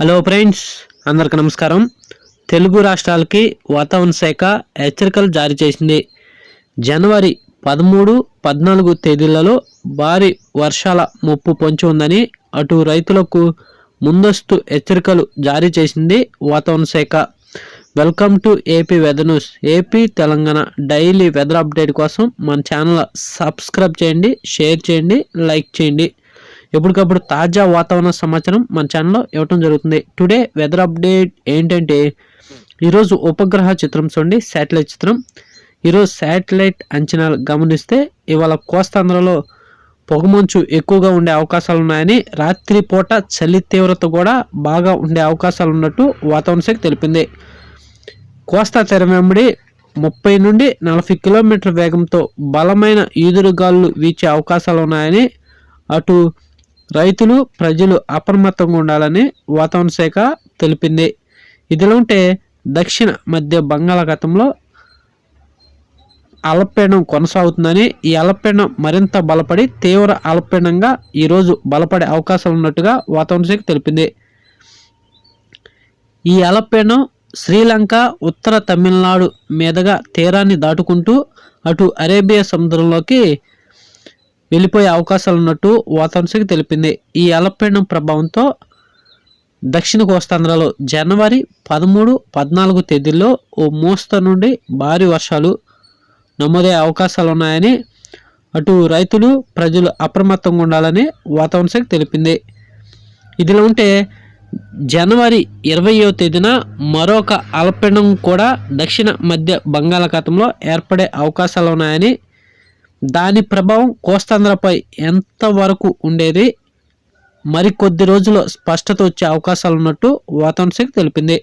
Hello friends అందరికి నమస్కారం. తెలుగు రాష్ట్రాలకి వాతావరణ శాఖ హెచ్చరికలు జారీ చేసింది. జనవరి పదమూడు పద్నాలుగు తేదీలలో భారీ వర్షాల ముప్పు పొంచి ఉందని అటు రైతులకు ముందస్తు హెచ్చరికలు జారీ చేసింది వాతావరణ శాఖ. Welcome to AP weather news. AP Telangana daily weather update కోసం మన ఛానల్ సబ్స్క్రైబ్ చేయండి షేర్ చేయండి లైక్ చేయండి. ఎప్పటికప్పుడు తాజా వాతావరణ సమాచారం మన ఛానల్లో ఇవ్వటం జరుగుతుంది. టుడే వెదర్ అప్డేట్ ఏంటంటే ఈరోజు ఉపగ్రహ చిత్రం చూడండి శాటిలైట్ చిత్రం. ఈరోజు శాటిలైట్ అంచనాలు గమనిస్తే ఇవాళ కోస్తాంధ్రలో పొగమంచు ఎక్కువగా ఉండే అవకాశాలు ఉన్నాయని రాత్రి పూట చలి తీవ్రత కూడా బాగా ఉండే అవకాశాలు ఉన్నట్టు వాతావరణ శాఖ తెలిపింది. కోస్తా తెర వెంబడి ముప్పై నుండి నలభై కిలోమీటర్ వేగంతో బలమైన ఈదురుగాలు వీచే అవకాశాలు ఉన్నాయని అటు రైతులు ప్రజలు అప్రమత్తంగా ఉండాలని వాతావరణ శాఖ తెలిపింది. ఇదిలోంటే దక్షిణ మధ్య బంగాళాఖాతంలో అల్పపీడనం కొనసాగుతుందని ఈ అల్పపీడనం మరింత బలపడి తీవ్ర అల్పపీడనంగా ఈరోజు బలపడే అవకాశాలు ఉన్నట్టుగా వాతావరణ శాఖ తెలిపింది. ఈ అల్పపీడనం శ్రీలంక ఉత్తర తమిళనాడు మీదుగా తీరాన్ని దాటుకుంటూ అటు అరేబియా సముద్రంలోకి వెళ్ళిపోయే అవకాశాలు ఉన్నట్టు వాతావరణ తెలిపింది. ఈ అల్పపీడనం ప్రభావంతో దక్షిణ కోస్తాంధ్రలో జనవరి పదమూడు పద్నాలుగు తేదీల్లో ఓ మోస్తరు నుండి భారీ వర్షాలు నమోదయ్యే అవకాశాలు ఉన్నాయని అటు రైతులు ప్రజలు అప్రమత్తంగా ఉండాలని వాతావరణ శాఖ తెలిపింది. ఇదిలో ఉంటే జనవరి ఇరవయో తేదీన మరొక అల్పపీడనం కూడా దక్షిణ మధ్య బంగాళాఖాతంలో ఏర్పడే అవకాశాలు ఉన్నాయని దాని ప్రభావం కోస్తాంధ్రపై ఎంతవరకు ఉండేది? మరికొద్ది రోజుల్లో స్పష్టత వచ్చే అవకాశాలు ఉన్నట్టు వాతావరణ శాఖ తెలిపింది.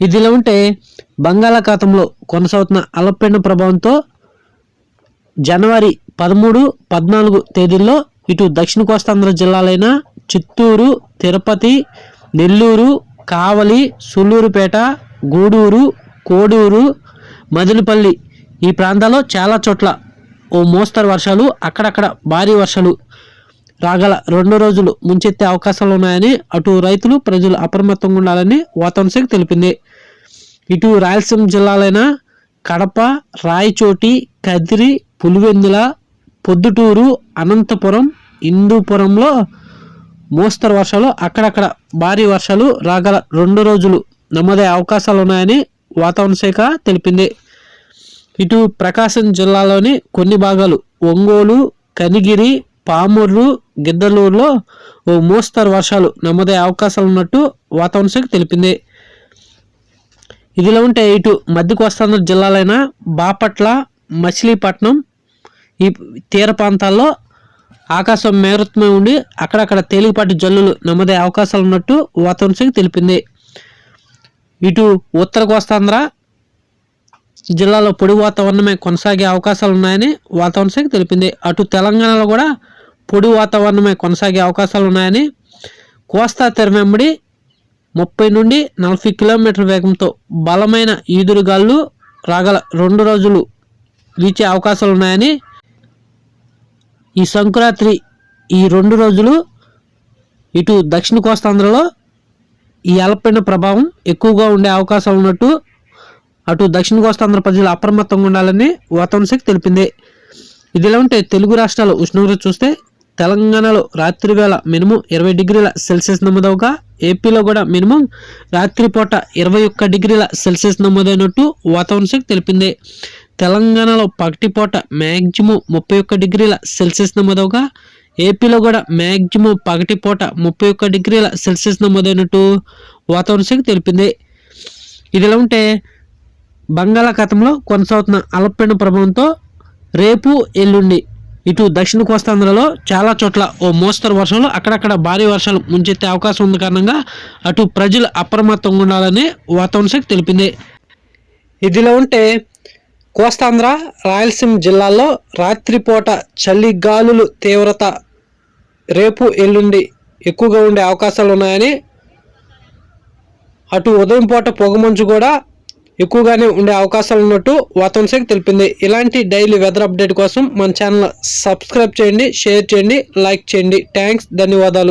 ఇదిలా ఉంటే బంగాళాఖాతంలో కొనసాగుతున్న అలపెండ ప్రభావంతో జనవరి పదమూడు పద్నాలుగు తేదీల్లో ఇటు దక్షిణ కోస్తాంధ్ర జిల్లాలైన చిత్తూరు తిరుపతి నెల్లూరు కావలి సుల్లూరుపేట గూడూరు కోడూరు మదినపల్లి ఈ ప్రాంతాల్లో చాలా చోట్ల ఓ మోస్తరు వర్షాలు అక్కడక్కడ భారీ వర్షాలు రాగల రెండు రోజులు ముంచెత్తే అవకాశాలు ఉన్నాయని అటు రైతులు ప్రజలు అప్రమత్తంగా ఉండాలని వాతావరణ శాఖ తెలిపింది. ఇటు రాయలసీమ జిల్లాలైన కడప రాయచోటి కదిరి పులివెందుల పొద్దుటూరు అనంతపురం హిందూపురంలో మోస్తరు వర్షాలు అక్కడక్కడ భారీ వర్షాలు రాగల రెండు రోజులు నమ్మదే అవకాశాలు ఉన్నాయని వాతావరణ శాఖ తెలిపింది. ఇటు ప్రకాశం జిల్లాలోని కొన్ని భాగాలు ఒంగోలు కనిగిరి పామూర్లు గిద్దలూరులో ఓ మోస్తరు వర్షాలు నమోదయ్యే అవకాశాలు ఉన్నట్టు వాతావరణ శాఖ తెలిపింది. ఇదిలో ఉంటే ఇటు మధ్య కోస్తాంధ్ర జిల్లాలైన బాపట్ల మచిలీపట్నం ఈ తీర ప్రాంతాల్లో ఆకాశం మేరుత్మై ఉండి అక్కడక్కడ తేలికపాటి జల్లులు నమోదయ్యే అవకాశాలు ఉన్నట్టు వాతావరణ శాఖ తెలిపింది. ఇటు ఉత్తర కోస్తాంధ్ర జిల్లాలో పొడి వాతావరణమే కొనసాగే అవకాశాలు ఉన్నాయని వాతావరణ శాఖ తెలిపింది. అటు తెలంగాణలో కూడా పొడి వాతావరణమే కొనసాగే అవకాశాలు ఉన్నాయని కోస్తా తెరవెంబడి ముప్పై నుండి నలభై కిలోమీటర్ వేగంతో బలమైన ఈదురుగాళ్ళు రాగల రెండు రోజులు వీచే అవకాశాలు ఉన్నాయని ఈ సంక్రాంతి ఈ రెండు రోజులు ఇటు దక్షిణ కోస్తాంధ్రలో ఈ అల్పపీడన ప్రభావం ఎక్కువగా ఉండే అవకాశాలు ఉన్నట్టు అటు దక్షిణ కోస్తాంధ్ర ప్రజలు అప్రమత్తంగా ఉండాలని వాతావరణ శాఖ తెలిపింది. ఇదిలా ఉంటే తెలుగు రాష్ట్రాల ఉష్ణోగ్రత చూస్తే తెలంగాణలో రాత్రి వేళ మినిమం ఇరవై డిగ్రీల సెల్సియస్ నమోదవగా ఏపీలో కూడా మినిమం రాత్రిపూట ఇరవై ఒక్క డిగ్రీల సెల్సియస్ నమోదైనట్టు వాతావరణ శాఖ తెలిపింది. తెలంగాణలో పగటిపూట మ్యాక్సిమం ముప్పై ఒక్క డిగ్రీల సెల్సియస్ నమోదవగా ఏపీలో కూడా మ్యాక్సిమం పగటిపూట ముప్పై ఒక్క డిగ్రీల సెల్సియస్ నమోదైనట్టు వాతావరణ శాఖ తెలిపింది. ఇదిలా ఉంటే బంగాళాఖాతంలో కొనసాగుతున్న అల్పపీడన ప్రభావంతో రేపు ఎల్లుండి ఇటు దక్షిణ కోస్తాంధ్రలో చాలా చోట్ల ఓ మోస్తరు వర్షాలు అక్కడక్కడ భారీ వర్షాలు ముంచెత్తే అవకాశం ఉంది కారణంగా అటు ప్రజలు అప్రమత్తంగా ఉండాలని వాతావరణ శాఖ తెలిపింది. ఇదిలో ఉంటే కోస్తాంధ్ర రాయలసీమ జిల్లాల్లో రాత్రిపూట చలి గాలులు తీవ్రత రేపు ఎల్లుండి ఎక్కువగా ఉండే అవకాశాలు ఉన్నాయని అటు ఉదయం పూట పొగమంచు కూడా ఎక్కువగానే ఉండే అవకాశాలు ఉన్నట్టు వాతావరణ శాఖ తెలిపింది. ఇలాంటి డైలీ వెదర్ అప్డేట్ కోసం మన ఛానల్ సబ్స్క్రైబ్ చేయండి షేర్ చేయండి లైక్ చేయండి. థ్యాంక్స్ ధన్యవాదాలు.